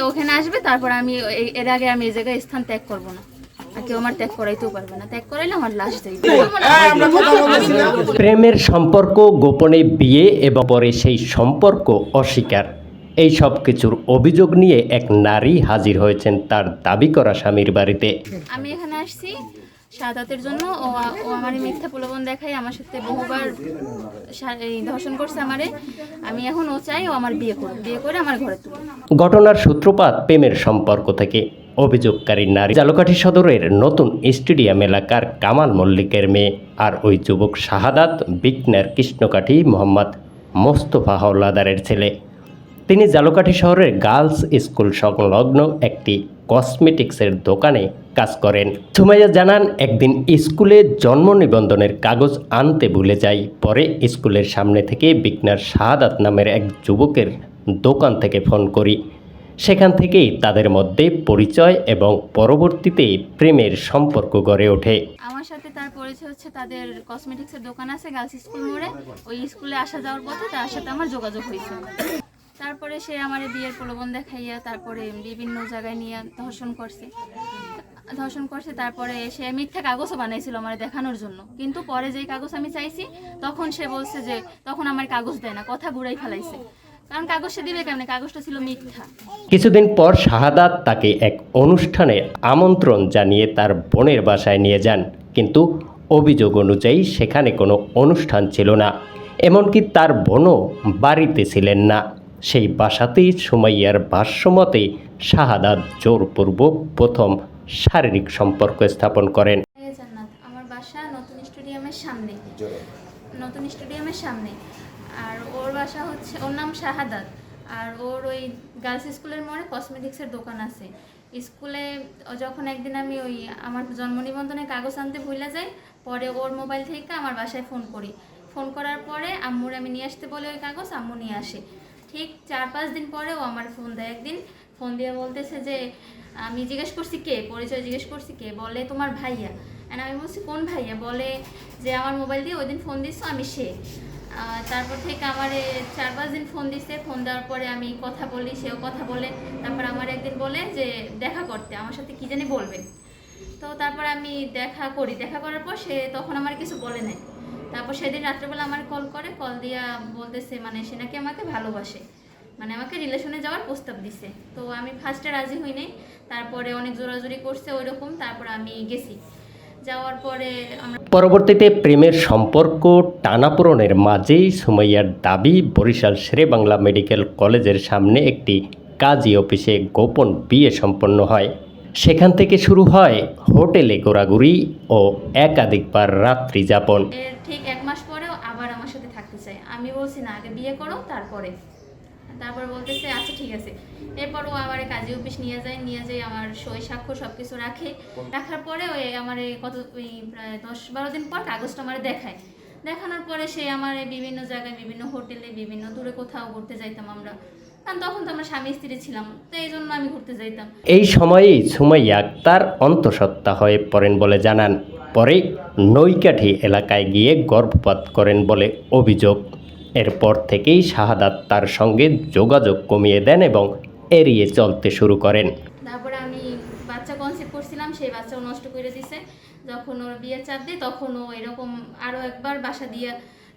ওখানে আসবে তারপর আমি এই- এর আগে আমি এই জায়গায় স্থান ত্যাগ করব না। কেউ আমার ত্যাগ করাইতেও পারবে না। প্রেমের সম্পর্ক গোপনে বিয়ে এবং পরে সেই সম্পর্ক অস্বীকার। এই সব কিছুর অভিযোগ নিয়ে এক নারী হাজির হয়েছেন তার দাবি করা স্বামীর বাড়িতে। আমি এখানে আসছি। সাদাতের জন্য। ও ও আমার মিথ্যা প্রলোভন দেখাই আমার সাথে বহুবার ধর্ষণ করছে আমারে। আমি এখন ও চাই ও আমার বিয়ে করুক, বিয়ে করে আমার ঘরে তুলুক। ঘটনার সূত্রপাত প্রেমের সম্পর্ক থেকে অভিযোগকারী নারী জালকাঠি সদরের নতুন স্টেডিয়াম এলাকার কামাল মল্লিকের মেয়ে আর ওই যুবক শাহাদাত বিকনার কৃষ্ণকাঠি মোহাম্মদ মোস্তফা হাওলাদারের ছেলে। তিনি জালকাঠি শহরের গার্লস স্কুল সংলগ্ন একটি কসমেটিক্সের দোকানে কাজ করেন। সুমাইয়া জানান, একদিন স্কুলে জন্ম নিবন্ধনের কাগজ আনতে ভুলে যাই। পরে স্কুলের সামনে থেকে বিকনার শাহাদাত নামের এক যুবকের দোকান থেকে ফোন করি। সেখান থেকেই তাদের মধ্যে পরিচয় এবং পরবর্তীতে প্রেমের সম্পর্ক গড়ে ওঠে। আমার সাথে তার পরিচয় হচ্ছে তাদের কসমেটিক্সের দোকান আছে গার্লস স্কুল মোড়ে। ওই স্কুলে আসা যাওয়ার পথে তার সাথে আমার যোগাযোগ হয়েছে। তারপরে সে আমার বিয়ের প্রলোভন দেখাইয়া তারপরে বিভিন্ন জায়গায় নিয়ে ধর্ষণ করছে। ধর্ষণ করছে, তারপরে সে মিথ্যা কাগজও বানাইছিল আমার দেখানোর জন্য। কিন্তু পরে যেই কাগজ আমি চাইছি, তখন সে বলছে যে, তখন আমার কাগজ দেয় না, কথা ঘুরাই ফেলাইছে। কারণ কাগজ সে দিবে কেমন? কাগজটা ছিল মিথ্যা। কিছুদিন পর শাহাদাত তাকে এক অনুষ্ঠানে আমন্ত্রণ জানিয়ে তার বোনের বাসায় নিয়ে যান। কিন্তু অভিযোগ অনুযায়ী সেখানে কোনো অনুষ্ঠান ছিল না। এমনকি তার বোনও বাড়িতে ছিলেন না। সেই বাসাতেই সুমাইয়ার ভাষ্যমতে শাহাদাত জোরপূর্বক প্রথম শারীরিক সম্পর্ক স্থাপন করেন। আমার বাসা নতুন স্টেডিয়ামের সামনে। নতুন স্টেডিয়ামের সামনে। আর ওর বাসা হচ্ছে, ওর নাম শাহাদাত। আর ওর ওই গার্লস স্কুলের মোড়ে কসমেটিক্সের দোকান আছে। স্কুলে যখন একদিন আমি ওই আমার জন্ম নিবন্ধনের কাগজ আনতে ভুলে যাই, পরে ওর মোবাইল থেকে আমার বাসায় ফোন করি। ফোন করার পরে আম্মুর আমি নিয়ে আসতে বলে ওই কাগজ, আম্মু নিয়ে আসে। ঠিক চার পাঁচ দিন পরেও আমার ফোন দেয়। একদিন ফোন দিয়ে বলতেছে যে, আমি জিজ্ঞেস করছি কে? পরিচয় জিজ্ঞেস করছি কে? বলে তোমার ভাইয়া। And আমি বলছি, কোন ভাইয়া? বলে যে, আমার মোবাইল দিয়ে ওই দিন ফোন দিচ্ছ আমি সে। তারপর থেকে আমার চার পাঁচ দিন ফোন দিছে। ফোন দেওয়ার পরে আমি কথা বলি, সেও কথা বলে। তারপর আমার একদিন বলে যে, দেখা করতে, আমার সাথে কী জানি বলবে? তো তারপর আমি দেখা করি। দেখা করার পর সে তখন আমার কিছু বলে নাই। তারপর সেদিন রাত্রেবেলা আমার কল করে কল দিয়া বলতেছে মানে সে নাকি আমাকে ভালোবাসে। মানে আমাকে রিলেশনে যাওয়ার প্রস্তাব দিছে। তো আমি ফার্স্টে রাজি হই নাই। তারপরে অনেক জোরাজুরি করছে ওই রকম তারপর আমি গেছি। যাওয়ার পরে পরবর্তীতে প্রেমের সম্পর্ক টানাপোড়নের মাঝেই সুমাইয়ার দাবি বরিশাল শেরে বাংলা মেডিকেল কলেজের সামনে একটি কাজী অফিসে গোপন বিয়ে সম্পন্ন হয়। সেখান থেকে শুরু হয় হোটেলে ঘোরাঘুরি ও একাধিকবার রাত্রি যাপন। ঠিক এক মাস পরেও আবার আমার সাথে থাকতে চাই আমি বলছি, না, আগে বিয়ে করো, তারপরে। তারপর বলতেছে আচ্ছা ঠিক আছে। এরপর ও আমার কাজী অফিস নিয়ে যায় নিয়ে যায়, আমার সই সাক্ষ্য সব কিছু রাখে। রাখার পরে ওই আমার কত, ওই প্রায় দশ বারো দিন পর কাগজটা আমার দেখায়। দেখানোর পরে সে আমার বিভিন্ন জায়গায়, বিভিন্ন হোটেলে, বিভিন্ন দূরে কোথাও ঘুরতে যাইতাম আমরা। কারণ তখন তো আমরা স্বামী স্ত্রী ছিলাম তো এই জন্য আমি ঘুরতে যাইতাম। এই সময়েই সুমাইয়া আক্তার অন্তঃসত্ত্বা হয়ে পড়েন বলে জানান। পরে নৈকাঠি এলাকায় গিয়ে গর্ভপাত করেন বলে অভিযোগ। এরপর থেকেই শাহাদাত তার সঙ্গে যোগাযোগ কমিয়ে দেন এবং এড়িয়ে চলতে শুরু করেন। তারপরে আমি বাচ্চা কনসেপ্ট করছিলাম সেই বাচ্চাও নষ্ট করে দিছে। যখন ওর বিয়ে চাপ দেয় তখন ও এরকম আরও একবার বাসা দিয়ে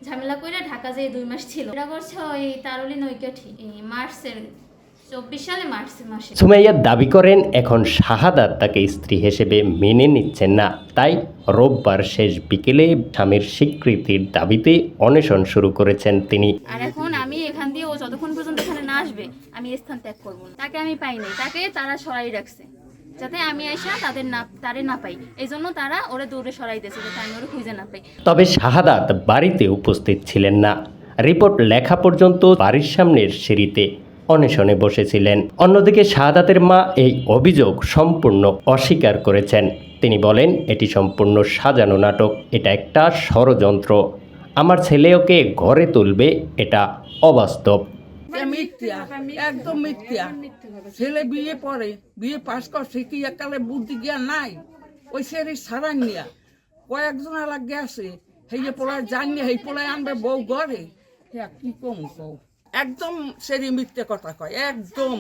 ঝামেলা করে ঢাকা যেয়ে দুই মাস ছিল। এটা করছে ওই তারলি নৈকাঠি এই মার্চের চব্বিশ সালে মার্চ মাসে। সুমাইয়া দাবি করেন এখন শাহাদাত তাকে স্ত্রী হিসেবে মেনে নিচ্ছেন না। তাই রোববার শেষ বিকেলে স্বামীর স্বীকৃতির দাবিতে অনশন শুরু করেছেন তিনি। আর এখন আমি এখান দিয়ে ও যতক্ষণ পর্যন্ত এখানে না আসবে আমি স্থান ত্যাগ করব না। তাকে আমি পাইনি তাকে তারা সরাই রাখছে। যাতে আমি এসে তাদের না, তারে না পাই। এই জন্য তারা ওরে দৌড়ে সরাই দিয়েছে যাতে আমি খুঁজে না পাই। তবে শাহাদাত বাড়িতে উপস্থিত ছিলেন না। রিপোর্ট লেখা পর্যন্ত বাড়ির সামনের সিঁড়িতে অনশনে বসেছিলেন। অন্যদিকে শাহাদাতের মা এই অভিযোগ সম্পূর্ণ অস্বীকার করেছেন। তিনি বলেন, এটি সম্পূর্ণ সাজানো নাটক। এটা একটা ষড়যন্ত্র। আমার ছেলে ওকে ঘরে তুলবে, এটা অবাস্তব। মিথ্যা একদম মিথ্যা। ছেলে বিয়ে পড়ে বিয়ে পাস করছে কি একালে বুদ্ধি জ্ঞান নাই? ওই সেরে সারা নিয়া। কয়েকজন আলাগ গেছে সেই যে পোলায় জানিয়ে সেই পোলায় আনবে বউ ঘরে? হ্যাঁ কি কম কও? একদম সেরি মিথ্যে কথা কয় একদম।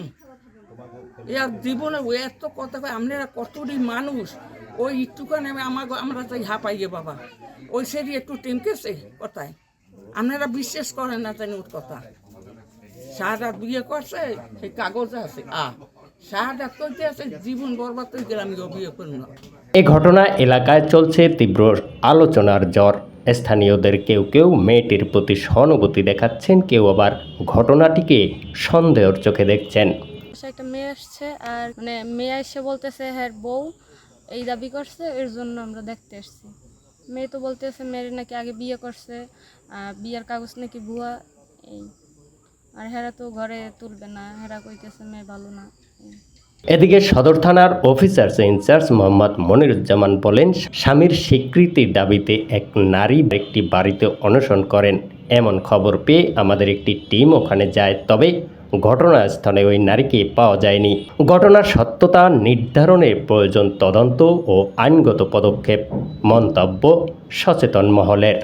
এর জীবনে এত কথা কয় আপনারা কতটি মানুষ? ওই একটুখানি আমি আমাকে আমরা তাই হাঁপাইয়ে বাবা। ওই সেরি একটু টিমকেছে কথায়। আপনারা বিশ্বাস করেন না জানি ওর কথা। শাহাদাত বিয়ে করছে সেই কাগজে আছে। আ শাহাদাত করতে আছে জীবন বরবাদ করে গেলাম বিয়ে করি না। এ ঘটনা এলাকায় চলছে তীব্র আলোচনার জ্বর। স্থানীয়দের কেউ কেউ মেয়েটির প্রতি সহানুভূতি দেখাচ্ছেন কেউ আবার ঘটনাটিকে সন্দেহর চোখে দেখছেন। সে একটা মেয়ে আসছে আর মানে মেয়ে এসে বলতেছে হ্যাঁ বউ এই দাবি করছে এর জন্য আমরা দেখতে এসেছি মেয়ে তো বলতেছে মেয়ের নাকি আগে বিয়ে করছে আর বিয়ের কাগজ নাকি ভুয়া? এই। আর হেরা তো ঘরে তুলবে না, হেরা কইতেছে মেয়ে ভালো না। এদিকে সদর থানার অফিসার্স ইনচার্জ মোহাম্মদ মনিরুজ্জামান বলেন, স্বামীর স্বীকৃতির দাবিতে এক নারী একটি বাড়িতে অনশন করেন। এমন খবর পেয়ে আমাদের একটি টিম ওখানে যায়, তবে ঘটনাস্থলে ওই নারীকে পাওয়া যায়নি। ঘটনার সত্যতা নির্ধারণের প্রয়োজন তদন্ত ও আইনগত পদক্ষেপ, মন্তব্য সচেতন মহলের।